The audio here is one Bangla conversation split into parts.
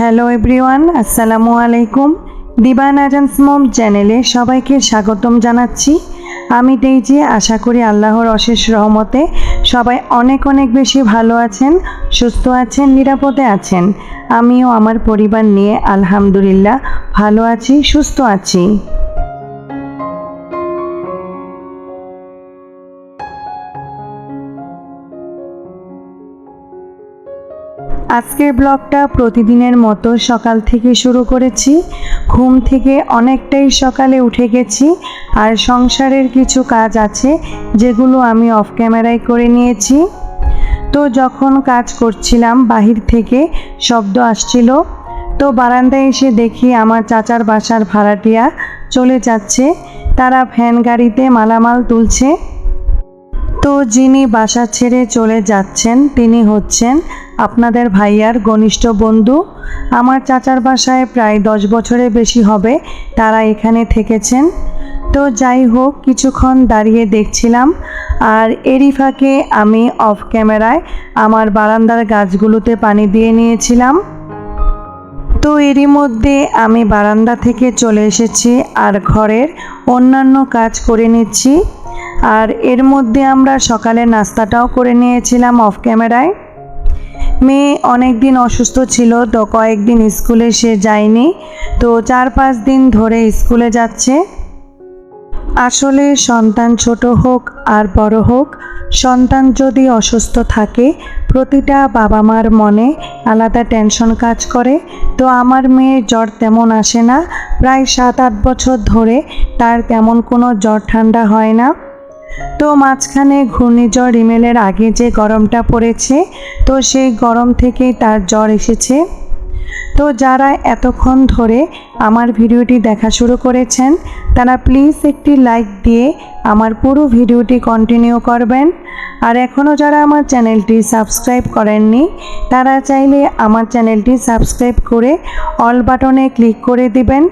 হ্যালো এভরিওয়ান আসসালামু আলাইকুম দিবান আজান্স মম চ্যানেলে সবাইকে স্বাগতম জানাচ্ছি। আমি তেইজি, আশা করি আল্লাহর অশেষ রহমতে সবাই অনেক অনেক বেশি ভালো আছেন, সুস্থ আছেন, নিরাপদে আছেন। আমিও আমার পরিবার নিয়ে আলহামদুলিল্লাহ ভালো আছি, সুস্থ আছি। আজকের ব্লগটা প্রতিদিনের মতো সকাল থেকে শুরু করেছি। ঘুম থেকে অনেকটাই সকালে উঠে গেছি। আর সংসারের কিছু কাজ আছে, যেগুলো আমি অফ ক্যামেরায় করে নিয়েছি। তো যখন কাজ করছিলাম, বাহির থেকে শব্দ আসছিল। তো বারান্দায় এসে দেখি আমার চাচার বাসার ভাড়াটিয়া চলে যাচ্ছে। তারা ভ্যান গাড়িতে মালামাল তুলছে। তো যিনি বাসা ছেড়ে চলে যাচ্ছেন, তিনি হচ্ছেন আপনাদের ভাইয়ার ঘনিষ্ঠ বন্ধু। আমার চাচার বাসায় প্রায় দশ বছরের বেশি হবে, তারা এখানে থেকেছেন। তো যাই হোক, কিছুক্ষণ দাঁড়িয়ে দেখছিলাম, আর এরই ফাঁকে আমি অফ ক্যামেরায় আমার বারান্দার গাছগুলোতে পানি দিয়ে নিয়েছিলাম। তো এরই মধ্যে আমি বারান্দা থেকে চলে এসেছি আর ঘরের অন্যান্য কাজ করে নিচ্ছি। আর এর মধ্যে আমরা সকালে নাস্তাটাও করে নিয়েছিলাম অফ ক্যামেরায়। মেয়ে অনেক দিন অসুস্থ ছিল, তো কয়েকদিন স্কুলে সে যায়নি, তো চার পাঁচ দিন ধরে স্কুলে যাচ্ছে। আসলে সন্তান ছোট হোক আর বড় হোক, সন্তান যদি অসুস্থ থাকে, প্রতিটা বাবা মার মনে আলাদা টেনশন কাজ করে, তো আমার মেয়ের জ্বর তেমন আসে না। প্রায় সাত আট বছর ধরে তার তেমন কোনো জ্বর ঠান্ডা হয় না। তো মাঝখানে ঘূর্ণিঝড় ইমেলের আগে যে গরমটা পড়েছে, তো সেই গরম থেকে তার জ্বর এসেছে। তো যারা এতক্ষণ ধরে আমার ভিডিওটি দেখা শুরু করেছেন, তারা প্লিজ একটি লাইক দিয়ে আমার পুরো ভিডিওটি কন্টিনিউ করবেন। আর এখনও যারা আমার চ্যানেলটি সাবস্ক্রাইব করেননি, তারা চাইলে আমার চ্যানেলটি সাবস্ক্রাইব করে অল বাটনে ক্লিক করে দিবেন।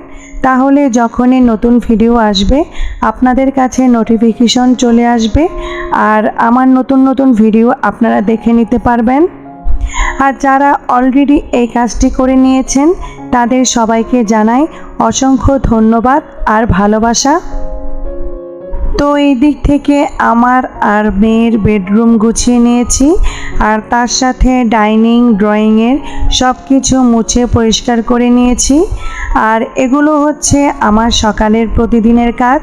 তাহলে যখনই নতুন ভিডিও আসবে, আপনাদের কাছে নোটিফিকেশন চলে আসবে। আর আমার নতুন নতুন ভিডিও আপনারা দেখে নিতে পারবেন। আর যারা অলরেডি এই কাজটি করে নিয়েছেন, তাদের সবাইকে জানাই অসংখ্য ধন্যবাদ আর ভালোবাসা। তো এই দিক থেকে আমার আর মেয়ের বেডরুম গুছিয়ে নিয়েছি আর তার সাথে ডাইনিং ড্রয়িংয়ের সব কিছু মুছে পরিষ্কার করে নিয়েছি। আর এগুলো হচ্ছে আমার সকালের প্রতিদিনের কাজ।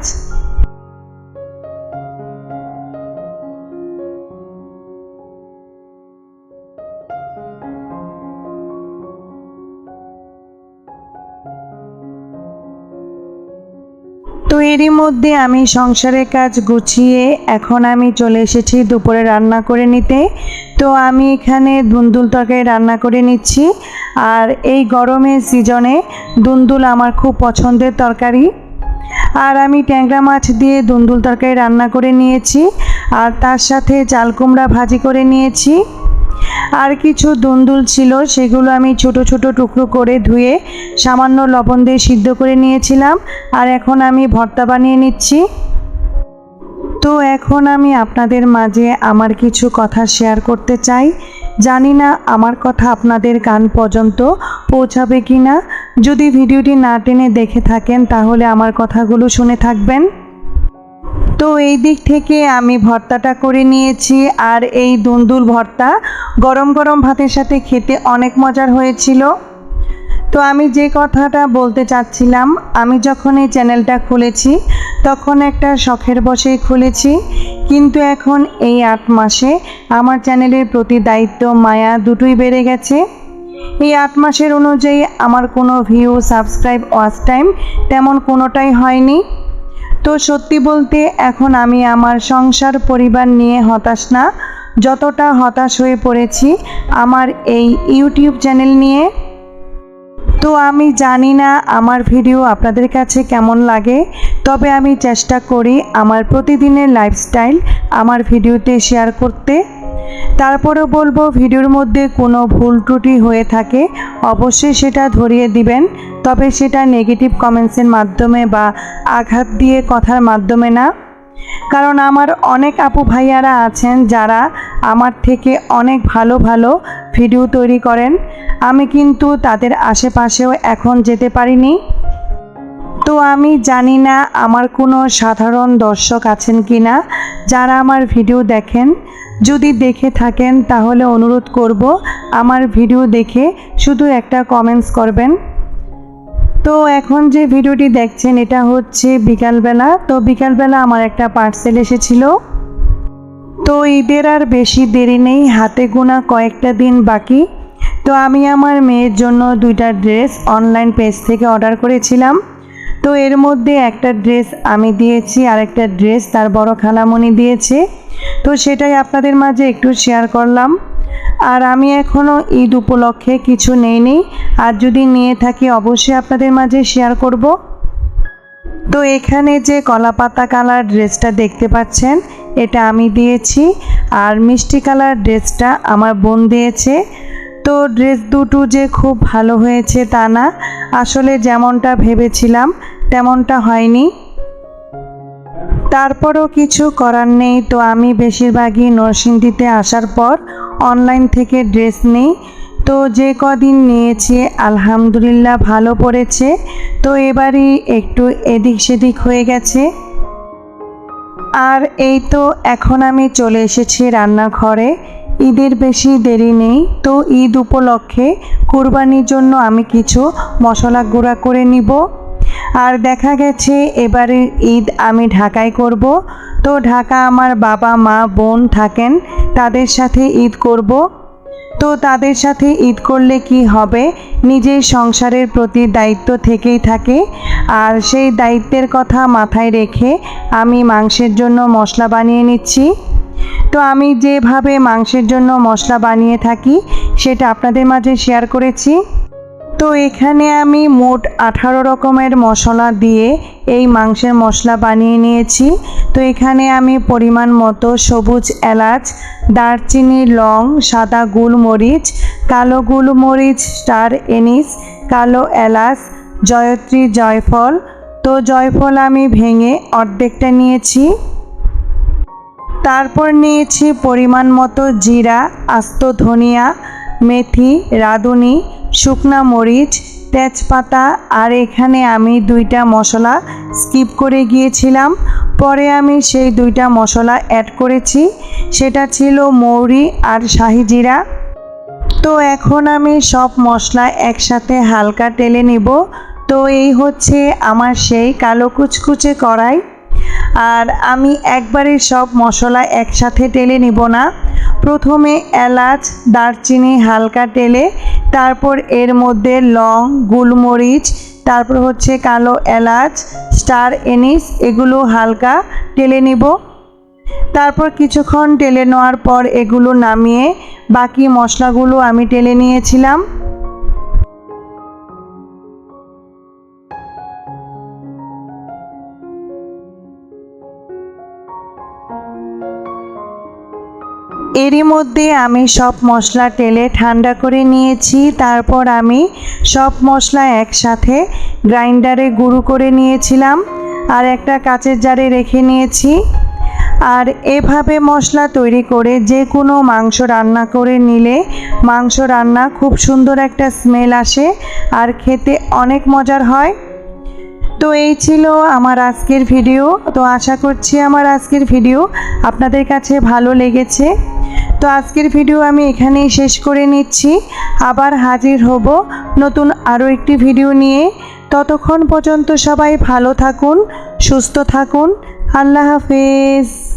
এরই মধ্যে আমি সংসারের কাজ গুছিয়ে এখন আমি চলে এসেছি দুপুরে রান্না করে নিতে। তো আমি এখানে দুন্দুল তরকারি রান্না করে নিচ্ছি। আর এই গরমের সিজনে দুন্দুল আমার খুব পছন্দের তরকারি। আর আমি ট্যাংরা মাছ দিয়ে দুন্দুল তরকারি রান্না করে নিয়েছি। আর তার সাথে চাল কুমড়া ভাজি করে নিয়েছি। আর কিছু দুন্দুল ছিল, সেগুলো আমি ছোট ছোট টুকরো করে ধুয়ে সামান্য লবণ দিয়ে সিদ্ধ করে নিয়েছিলাম। আর এখন আমি ভর্তা বানিয়ে নিচ্ছি। তো এখন আমি আপনাদের মাঝে আমার কিছু কথা শেয়ার করতে চাই। জানি না আমার কথা আপনাদের কান পর্যন্ত পৌঁছাবে কি না যদি ভিডিওটি না টেনে দেখে থাকেন, তাহলে আমার কথাগুলো শুনে থাকবেন। তো এই দিক থেকে আমি ভর্তাটা করে নিয়েছি আর এই দুন্দুল ভর্তা গরম গরম ভাতের সাথে খেতে অনেক মজার হয়েছিল। তো আমি যে কথাটা বলতে চাচ্ছিলাম, আমি যখন এই চ্যানেলটা খুলেছি তখন একটা শখের বসেই খুলেছি। কিন্তু এখন এই আট মাসে আমার চ্যানেলের প্রতি দায়িত্ব, মায়া দুটোই বেড়ে গেছে। এই আট মাসের অনুযায়ী আমার কোনো ভিউ সাবস্ক্রাইব ওয়াচ টাইম তেমন কোনোটাই হয়নি। তো সত্যি বলতে এখন আমি আমার সংসার, পরিবার নিয়ে হতাশ না। যতটা হতাশ হয়ে পড়েছি আমার এই ইউটিউব চ্যানেল নিয়ে। তো আমি জানি না আমার ভিডিও আপনাদের কাছে কেমন লাগে, তবে আমি চেষ্টা করি আমার প্রতিদিনের লাইফস্টাইল আমার ভিডিওতে শেয়ার করতে। তারপরেও বলব, ভিডিওর মধ্যে কোনো ভুল ত্রুটি হয়ে থাকে, অবশ্যই সেটা ধরিয়ে দিবেন। তবে সেটা নেগেটিভ কমেন্টসের মাধ্যমে বা আঘাত দিয়ে কথার মাধ্যমে না। কারণ আমার অনেক আপু ভাইয়ারা আছেন যারা আমার থেকে অনেক ভালো ভালো ভিডিও তৈরি করেন। আমি কিন্তু তাদের আশেপাশেও এখন যেতে পারিনি। তো আমি জানি না আমার কোনো সাধারণ দর্শক আছেন কি না যারা আমার ভিডিও দেখেন। যদি দেখে থাকেন তাহলে অনুরোধ করব আমার ভিডিও দেখে শুধু একটা কমেন্টস করবেন। তো এখন যে ভিডিওটি দেখছেন, এটা হচ্ছে বিকালবেলা। তো বিকালবেলা আমার একটা পার্সেল এসেছিল। তো ঈদের আর বেশি দেরি নেই, হাতে গোনা কয়েকটা দিন বাকি। তো আমি আমার মেয়ের জন্য দুইটা ড্রেস অনলাইন পেজ থেকে অর্ডার করেছিলাম। তো এর মধ্যে একটা ড্রেস আমি দিয়েছি আর একটা ড্রেস তার বড় খালামণি দিয়েছে। তো সেটাই আপনাদের মাঝে একটু শেয়ার করলাম। আর আমি এখনও ঈদ উপলক্ষে কিছু নেইনি। আর যদি নিয়ে থাকি, অবশ্যই আপনাদের মাঝে শেয়ার করব। তো এখানে যে কলাপাতা কালার ড্রেসটা দেখতে পাচ্ছেন, এটা আমি দিয়েছি। আর মিষ্টি কালার ড্রেসটা আমার বোন দিয়েছে। তো ড্রেস দুটো যে খুব ভালো হয়েছে তা না। আসলে যেমনটা ভেবেছিলাম, তেমনটা হয়নি। তারপরও কিছু করার নেই। তো আমি বেশিরভাগই নরসিংদীতে আসার পর অনলাইন থেকে ড্রেস নিই। তো যে কদিন নিয়েছি, আলহামদুলিল্লাহ ভালো পড়েছে। তো এবারই একটু এদিক সেদিক হয়ে গেছে। আর এই তো এখন আমি চলে এসেছি রান্নাঘরে। ঈদের বেশি দেরি নেই। তো ঈদ উপলক্ষে কুরবানির জন্য আমি কিছু মশলা গুঁড়া করে নিব। আর দেখা গেছে এবারে ঈদ আমি ঢাকায় করব। তো ঢাকা আমার বাবা, মা, বোন থাকেন, তাদের সাথে ঈদ করব। তো তাদের সাথে ঈদ করলে কি হবে? নিজের সংসারের প্রতি দায়িত্ব থেকেই থাকে। আর সেই দায়িত্বের কথা মাথায় রেখে আমি মাংসের জন্য মশলা বানিয়ে নিচ্ছি। তো আমি যেভাবে মাংসের জন্য মশলা বানিয়ে থাকি, সেটা আপনাদের মাঝে শেয়ার করেছি। তো এখানে আমি মোট আঠারো রকমের মশলা দিয়ে এই মাংসের মশলা বানিয়ে নিয়েছি। তো এখানে আমি পরিমাণ মতো সবুজ এলাচ, দারচিনি, লং, সাদা গোলমরিচ, কালো গোলমরিচ, স্টার এনিস, কালো এলাচ, জয়ত্রী জয়ফল। তো জয়ফল আমি ভেঙে অর্ধেকটা নিয়েছি। তারপর নিয়েছি পরিমাণ মতো জিরা, আস্ত ধনিয়া, মেথি, রাঁধুনি শুকনা মরিচ, তেজপাতা, আর এখানে আমি দুইটা মশলা স্কিপ করে গিয়েছিলাম। পরে আমি সেই দুইটা মশলা অ্যাড করেছি। সেটা ছিল মৌরি আর শাহি জিরা। তো এখন আমি সব মশলা একসাথে হালকা টেলে নিব। তো এই হচ্ছে আমার সেই কালো কুচকুচে কড়াই। আর আমি একবারে সব মশলা একসাথে টেলে নিব না। প্রথমে এলাচ, দারচিনি হালকা টেলে তারপর এর মধ্যে লং, গোলমরিচ, তারপর হচ্ছে কালো এলাচ, স্টার এনিস, এগুলো হালকা টেলে নিব। তারপর কিছুক্ষণ টেলে নেওয়ার পর এগুলো নামিয়ে বাকি মশলাগুলো আমি টেলে নিয়েছিলাম। এরই মধ্যে আমি সব মশলা টেলে ঠান্ডা করে নিয়েছি, তারপর আমি সব মশলা একসাথে গ্রাইন্ডারে গুঁড়ো করে নিয়েছিলাম আর একটা কাচের জারে রেখে নিয়েছি। আর এভাবে মশলা তৈরি করে যে কোনো মাংস রান্না করে নিলে মাংস রান্না খুব সুন্দর একটা স্মেল আসে আর খেতে অনেক মজার হয়। তো এই ছিল আমার আজকের ভিডিও। তো আশা করছি আমার আজকের ভিডিও আপনাদের কাছে ভালো লেগেছে। তো আজকের ভিডিও আমি এখানেই শেষ করে নিচ্ছি। আবার হাজির হব নতুন আরও একটি ভিডিও নিয়ে। ততক্ষণ পর্যন্ত সবাই ভালো থাকুন, সুস্থ থাকুন। আল্লাহ হাফেজ।